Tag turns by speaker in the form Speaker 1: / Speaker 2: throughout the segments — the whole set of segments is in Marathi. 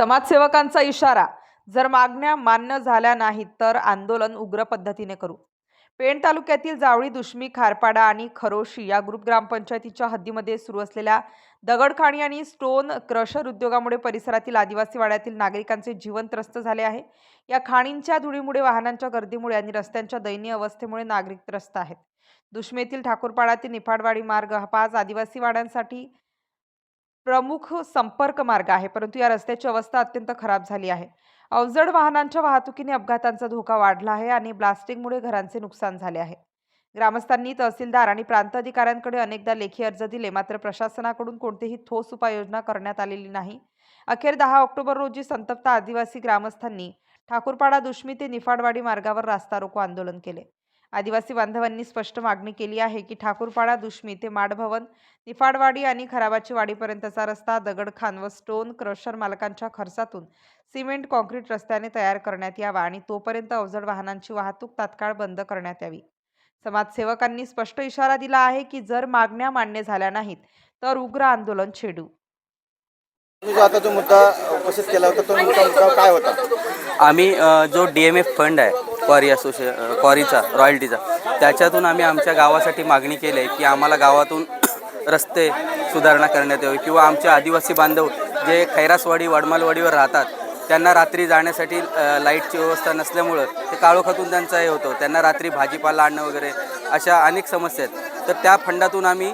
Speaker 1: समाजसेवकांचा इशारा. जर मागण्या मान्य झाल्या नाहीत तर आंदोलन उग्र पद्धतीने करू. पेण तालुक्यातील जावळी दुश्मी खारपाडा आणि खरोशी या ग्रुप ग्रामपंचायतीच्या हद्दीमध्ये सुरू असलेल्या दगडखाणी आणि स्टोन क्रशर उद्योगामुळे परिसरातील आदिवासी वाड्यातील नागरिकांचे जीवन त्रस्त झाले आहे. या खाणींच्या धुळीमुळे वाहनांच्या गर्दीमुळे आणि रस्त्यांच्या दयनीय अवस्थेमुळे नागरिक त्रस्त आहेत. दुश्मेतील ठाकूरपाडा ते निफाडवाडी मार्ग हा पाच आदिवासी वाड्यांसाठी प्रमुख संपर्क मार्ग आहे. परंतु या रस्त्याची अवस्था अत्यंत खराब झाली आहे. अवजड वाहनांच्या वाहतुकीने अपघातांचा धोका वाढला आहे आणि ब्लास्टिंगमुळे घरांचे नुकसान झाले आहे. ग्रामस्थांनी तहसीलदार आणि प्रांत अधिकाऱ्यांकडे अनेकदा लेखी अर्ज दिले मात्र प्रशासनाकडून कोणतीही ठोस उपाययोजना करण्यात आलेली नाही. अखेर दहा ऑक्टोबर रोजी संतप्त आदिवासी ग्रामस्थांनी ठाकूरपाडा दुष्मी ते निफाडवाडी मार्गावर रास्ता रोको आंदोलन केले. आदिवासी बांधवांनी स्पष्ट मागणी केली आहे की ठाकूरपाडा दुश्मी ते माडभवन निफाडवाडी आणि खराबाची वाडीपर्यंतचा रस्ता दगडखान व स्टोन क्रशर मालकांच्या खर्चातून सिमेंट कॉन्क्रीट रस्त्याने तयार करण्यात यावा आणि तोपर्यंत अवजड वाहनांची वाहतूक तात्काळ बंद करण्यात यावी. समाजसेवकांनी स्पष्ट इशारा दिला आहे की जर मागण्या मान्य झाल्या नाहीत तर उग्र आंदोलन छेडू.
Speaker 2: जो आता जो मुद्दा उपस्थित केला होता तो मुद्दा काय होता?
Speaker 3: आम्ही जो डी एम एफ फंड आहे क्वारी असोसिए क्वारीचा रॉयल्टीचा. त्याच्यातून आम्ही आमच्या गावासाठी मागणी केली आहे की आम्हाला गावातून रस्ते सुधारणा करण्यात यावी किंवा आमचे आदिवासी बांधव जे खैरासवाडी वडमालवाडीवर राहतात त्यांना रात्री जाण्यासाठी लाईटची व्यवस्था नसल्यामुळं ते काळोखातून त्यांचं हे होतं. त्यांना रात्री भाजीपाला आणणं वगैरे अशा अनेक समस्या आहेत. तर त्या फंडातून आम्ही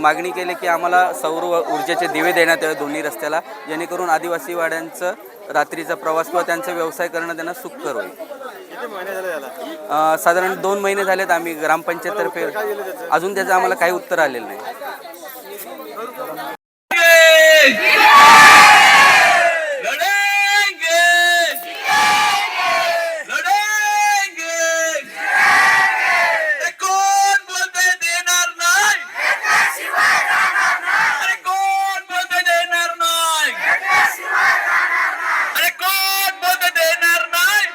Speaker 3: मागणी केली की आम्हाला सौर व- ऊर्जेचे दिवे देण्यात यावे दोन्ही रस्त्याला जेणेकरून आदिवासी वाड्यांचं रात्रीचा प्रवास किंवा त्यांचा व्यवसाय करणं त्यांना सुखकर होईल. अ, साधारण दोन महिने झालेत आम्ही ग्रामपंचायततर्फे अजून त्याचं आम्हाला काही उत्तर आलेलं नाही
Speaker 4: लढेंगे लढेंगे ते कोण बोलते देणार नाही अरे कोण बोलते देणार नाही अरे कोण बोलते देणार नाही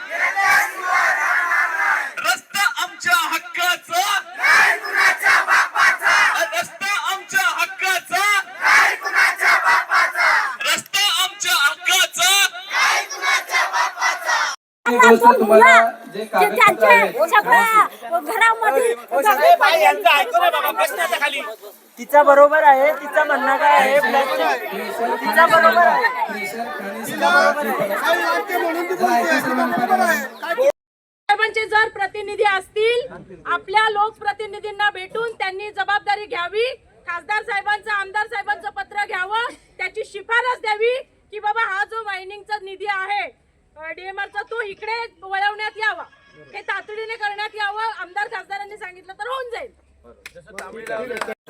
Speaker 4: रस्ता आमच्या हक्काचा रस्ता आमच्या हक्काचा रस्ता आमच्या हक्काचा
Speaker 5: त्यांच्या सगळ्या घरामध्ये
Speaker 6: तिचा बरोबर आहे तिचा म्हणणं काय आहे? तिचा बरोबर आहे.
Speaker 5: साहेबांचे जर प्रतिनिधी असतील आपल्या लोकप्रतिनिधींना भेटून त्यांनी जबाबदारी घ्यावी. खासदार साहेबांचं आमदार साहेबांचं पत्र घ्यावं. त्याची शिफारस द्यावी की बाबा हा जो मायनिंगचा निधी आहे डीएमआरचा तो इकडे वळवण्यात यावा. हे तातडीने करण्यात यावं. आमदार खासदारांनी सांगितलं तर होऊन जाईल.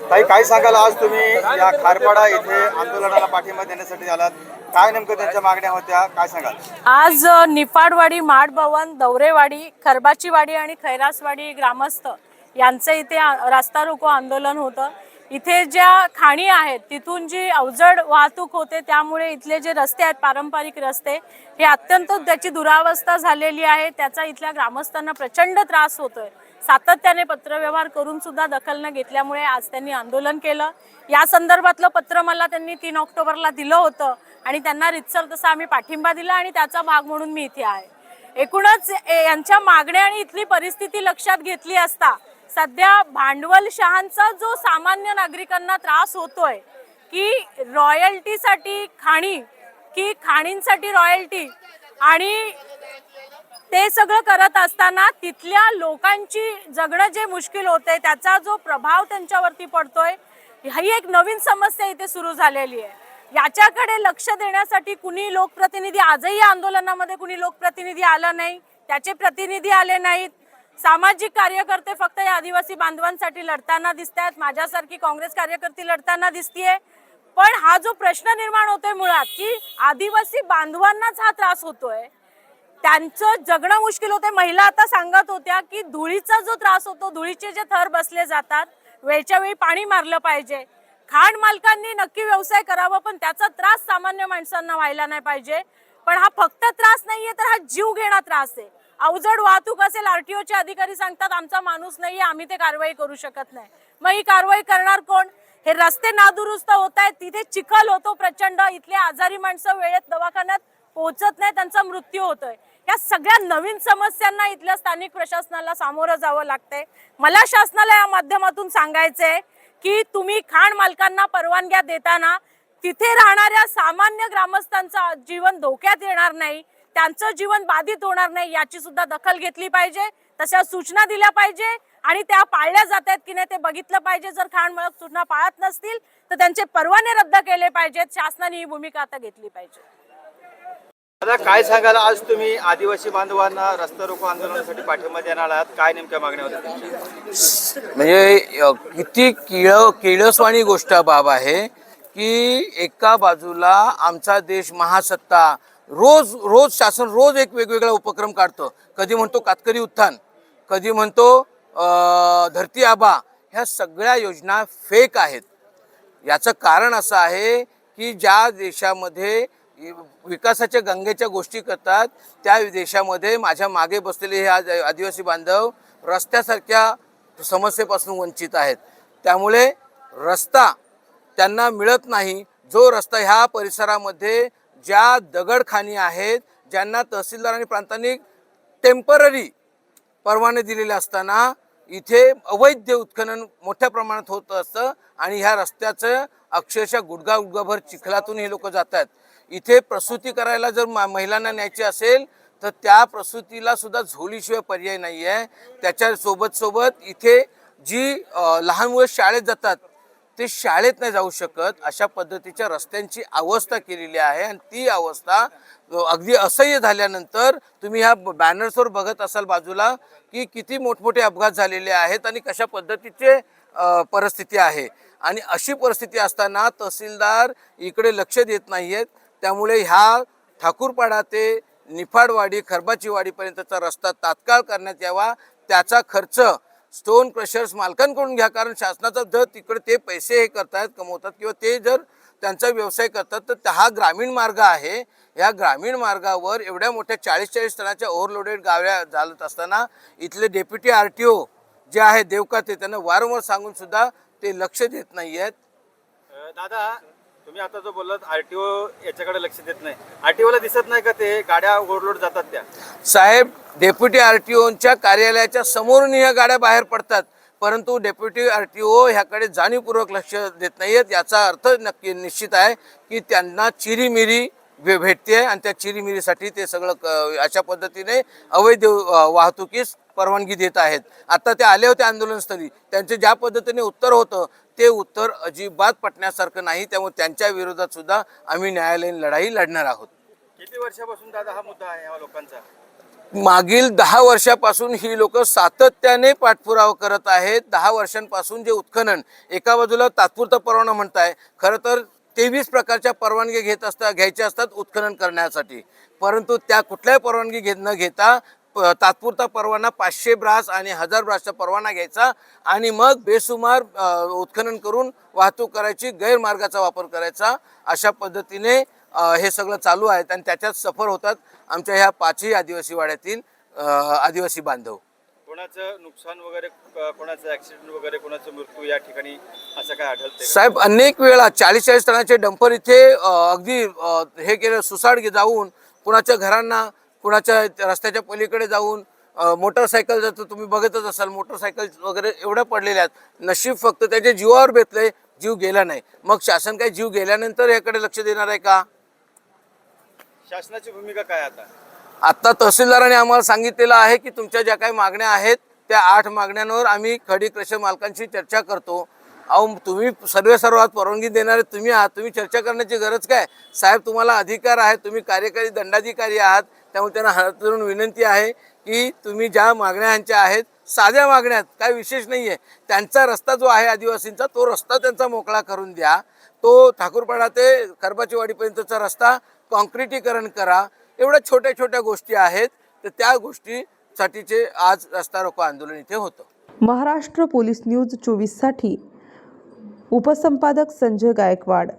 Speaker 2: ताई काय सांगाल आज तुम्ही या खारपाडा इथे आंदोलनाला पाठिंबा देण्यासाठी आलात? काय नेमकं त्यांच्या मागण्या होत्या? काय सांगाल?
Speaker 7: आज निफाडवाडी माडभवन दौरेवाडी खरबाचीवाडी आणि खैरासवाडी ग्रामस्थ यांचं इथे रास्ता रोको आंदोलन होतं. इथे ज्या खाणी आहेत तिथून जी अवजड वाहतूक होते त्यामुळे इथले जे रस्ते आहेत पारंपरिक रस्ते हे अत्यंत त्याची दुरावस्था झालेली आहे. त्याचा इथल्या ग्रामस्थांना प्रचंड त्रास होतोय. सातत्याने पत्रव्यवहार करून सुद्धा दखल न घेतल्यामुळे आज त्यांनी आंदोलन केलं. या संदर्भातलं पत्र मला त्यांनी तीन ऑक्टोबरला दिलं होतं आणि त्यांना रितसर तसा आम्ही पाठिंबा दिला आणि त्याचा भाग म्हणून मी इथे आहे. एकूणच ए- यांच्या मागण्या आणि इथली परिस्थिती लक्षात घेतली असता सध्या भांडवलशहांचा जो सामान्य नागरिकांना त्रास होतोय की रॉयल्टीसाठी खाणी की खाणींसाठी रॉयल्टी आणि ते सगळं करत असताना तिथल्या लोकांची जगणं जे मुश्किल होते त्याचा जो प्रभाव त्यांच्यावरती पडतोय ही एक नवीन समस्या इथे सुरू झालेली आहे. याच्याकडे लक्ष देण्यासाठी कुणी लोकप्रतिनिधी आजही आंदोलनामध्ये कुणी लोकप्रतिनिधी आला नाही त्याचे प्रतिनिधी आले नाहीत सामाजिक कार्यकर्ते फक्त या आदिवासी बांधवांसाठी लढताना दिसत आहेत माझ्यासारखी काँग्रेस कार्यकर्ती लढताना दिसतीये. पण हा जो प्रश्न निर्माण होतोय मुळात की आदिवासी बांधवांनाच हा त्रास होतोय. त्यांचं जगणं मुश्किल होते महिला आता सांगत होत्या की धुळीचा जो त्रास होतो धुळीचे जे थर बसले जातात वेळच्या वेळी पाणी मारलं पाहिजे. खाण मालकांनी नक्की व्यवसाय करावा पण त्याचा त्रास सामान्य माणसांना व्हायला नाही पाहिजे. पण हा फक्त त्रास नाहीये तर हा जीव घेणा त्रास आहे. अवजड वाहतूक असेल आरटीओचे अधिकारी सांगतात आमचा माणूस नाही आम्ही ते कारवाई करू शकत नाही. मग ही कारवाई करणार कोण? हे रस्ते नादुरुस्त होत आहेत तिथे चिखल होतो प्रचंड इथले आजारी माणसं वेळेत दवाखान्यात पोहोचत नाही त्यांचा मृत्यू होतोय. या सगळ्या नवीन समस्यांना इथल्या स्थानिक प्रशासनाला सामोरं जावं लागतंय. मला शासनाला या माध्यमातून सांगायचंय की तुम्ही खाण मालकांना परवानग्या देताना तिथे राहणाऱ्या सामान्य ग्रामस्थांचं जीवन धोक्यात येणार नाही. त्यांचं जीवन बाधित होणार नाही याची सुद्धा दखल घेतली पाहिजे तशा सूचना दिल्या पाहिजे आणि त्या पाळल्या जात आहेत की नाही ते बघितलं पाहिजे. जर खाण मालक सूचना पाळत नसतील तर त्यांचे परवाने रद्द केले पाहिजेत. शासनाने ही भूमिका आता घेतली पाहिजे.
Speaker 2: दादा काय सांगाल? आज तुम्ही आदिवासी बांधवांना रस्ता रोको आंदोलनासाठी पाठिंबा देणार आहात. काय नेमक्या मागण्या होत्या तुमच्या?
Speaker 8: म्हणजे अ, किती किळ किळसवाणी गोष्ट बाब आहे की एका बाजूला आमचा देश महासत्ता रोज रोज शासन रोज एक वेगवेगळा उपक्रम काढतं. कधी म्हणतो कातकरी उत्थान कधी म्हणतो धरती आबा ह्या सगळ्या योजना फेक आहेत. याचं कारण असं आहे की ज्या देशामध्ये विकासाच्या गंगेच्या गोष्टी करतात त्या देशामध्ये माझ्या मागे बसलेले हे आज आदिवासी बांधव रस्त्यासारख्या समस्येपासून वंचित आहेत. त्यामुळे रस्ता त्यांना मिळत नाही. जो रस्ता ह्या परिसरामध्ये ज्या दगडखानी आहेत ज्यांना तहसीलदार आणि प्रांतांनी टेंपररी परवाने दिलेले असताना इथे अवैध उत्खनन मोठ्या प्रमाणात होत असतं आणि ह्या रस्त्याचं अक्षरशः गुडगा गुडगाभर चिखलातून हे लोक जातात इथे प्रसूती करायला जर मा- महिलांना न्यायची असेल तर त्या प्रसूतीला सुद्धा झोलीशिवाय पर्याय नाही आहे त्याच्या सोबत सोबत इथे जी लहान मुलं शाळेत जातात ते शाळेत नाही जाऊ शकत अशा पद्धतीच्या रस्त्यांची अवस्था केलेली आहे आणि ती अवस्था अगदी असह्य झाल्यानंतर तुम्ही ह्या बॅनर्सवर बघत असाल बाजूला की किती मोठमोठे अपघात झालेले आहेत आणि कशा पद्धतीचे परिस्थिती आहे. आणि अशी परिस्थिती असताना तहसीलदार इकडे लक्ष देत नाही आहेत त्यामुळे ह्या ठाकूरपाडा ते निफाडवाडी खरबाचीवाडीपर्यंतचा रस्ता तात्काळ करण्यात यावा. त्याचा खर्च स्टोन क्रशर्स मालकांकडून घ्या. कारण शासनाचा जर तिकडे ते पैसे हे करतायत कमवतात किंवा ते जर त्यांचा व्यवसाय करतात तर हा ग्रामीण मार्ग आहे. या ग्रामीण मार्गावर एवढ्या मोठ्या चाळीस चाळीस टनाच्या ओव्हरलोडेड गाव्या चालत असताना इथले डेप्युटी आर टी ओ जे आहे देवकाते त्यांना वारंवार सांगून सुद्धा ते लक्ष देत नाही आहेत
Speaker 2: दादा तुम्ही आता जो बोललात आरटीओ याच्याकडे लक्ष देत नाही. आरटीओला दिसत नाही का ते गाड्या ओव्हरलोड जातात त्या?
Speaker 8: साहेब डेप्युटी आर टी ओच्या कार्यालयाच्या समोरून ह्या गाड्या बाहेर पडतात. परंतु डेप्युटी आर टी ओ ह्याकडे जाणीवपूर्वक लक्ष देत नाही आहेत याचा अर्थ नक्की निश्चित आहे की त्यांना चिरीमिरी भे भेटते आणि त्या चिरीमिरीसाठी ते सगळं क- अशा पद्धतीने अवैध वाहतुकीस परवानगी देत आहेत. आता ते आले होते आंदोलनस्थळी. त्यांचे ज्या पद्धतीने उत्तर होतं ते उत्तर अजिबात पटण्यासारखं नाही. त्यामुळे त्यांच्या विरोधात सुद्धा आम्ही न्यायालयीन लढाई लढणार आहोत.
Speaker 2: किती वर्षापासून दादा हा मुद्दा आहे या लोकांचा?
Speaker 8: मागील दहा वर्षापासून ही लोक सातत्याने पाठपुरावा करत आहेत. दहा वर्षांपासून जे उत्खनन एका बाजूला तात्पुरता परवाना म्हणताय. खरं तर तेवीस प्रकारच्या परवानगी घेत असतात घ्यायच्या असतात उत्खनन करण्यासाठी. परंतु त्या कुठल्याही परवानगी घेत न घेता प- तात्पुरता परवाना पाचशे ब्रास आणि हजार ब्रासचा परवाना घ्यायचा आणि मग बेसुमार उत्खनन करून वाहतूक करायची गैरमार्गाचा वापर करायचा. अशा पद्धतीने हे सगळं चालू आहेत आणि त्याच्यात सफर होतात आमच्या ह्या पाचही आदिवासी वाड्यातील आदिवासी बांधव.
Speaker 2: कोणाचं नुकसान वगैरे कोणाचं ऍक्सिडेंट वगैरे कोणाचं मृत्यू या ठिकाणी असं काय?
Speaker 8: साहेब अनेक वेळा चाळीस चाळीस टनाचे डंपर इथे अगदी हे केलं सुसाड जाऊन कुणाच्या घरांना कुणाच्या रस्त्याच्या पलीकडे जाऊन मोटरसायकल जर तुम्ही बघतच असाल मोटरसायकल वगैरे एवढ्या पडलेल्या आहेत. नशीब फक्त त्याच्या जीवावर बेतलंय जीव गेला नाही. मग शासन काय जीव गेल्यानंतर याकडे लक्ष देणार आहे का?
Speaker 2: शासनाची भूमिका काय आता?
Speaker 8: आत्ता तहसीलदाराने आम्हाला सांगितलेलं आहे की तुमच्या ज्या काही मागण्या आहेत त्या आठ मागण्यांवर आम्ही खडी क्रशर मालकांशी चर्चा करतो. अहो तुम्ही सर्व सर्वात परवानगी देणारे तुम्ही आहात तुम्ही चर्चा करण्याची गरज काय? साहेब तुम्हाला अधिकार आहे तुम्ही कार्यकारी दंडाधिकारी आहात त्यामुळे त्यांना हात धरून विनंती आहे की तुम्ही ज्या मागण्या ह्यांच्या आहेत साध्या मागण्या आहेत काय विशेष नाही आहे त्यांचा रस्ता जो आहे आदिवासींचा तो रस्ता त्यांचा मोकळा करून द्या. तो ठाकूरपाडा ते खरबाचीवाडीपर्यंतचा रस्ता कॉन्क्रिटीकरण करा. एवढ्या छोट्या छोट्या गोष्टी आहेत तर त्या गोष्टीसाठीचे आज रस्ता रोको आंदोलन इथे होतं.
Speaker 1: महाराष्ट्र पोलीस न्यूज चोवीससाठी. उपसंपादक संजय गायकवाड.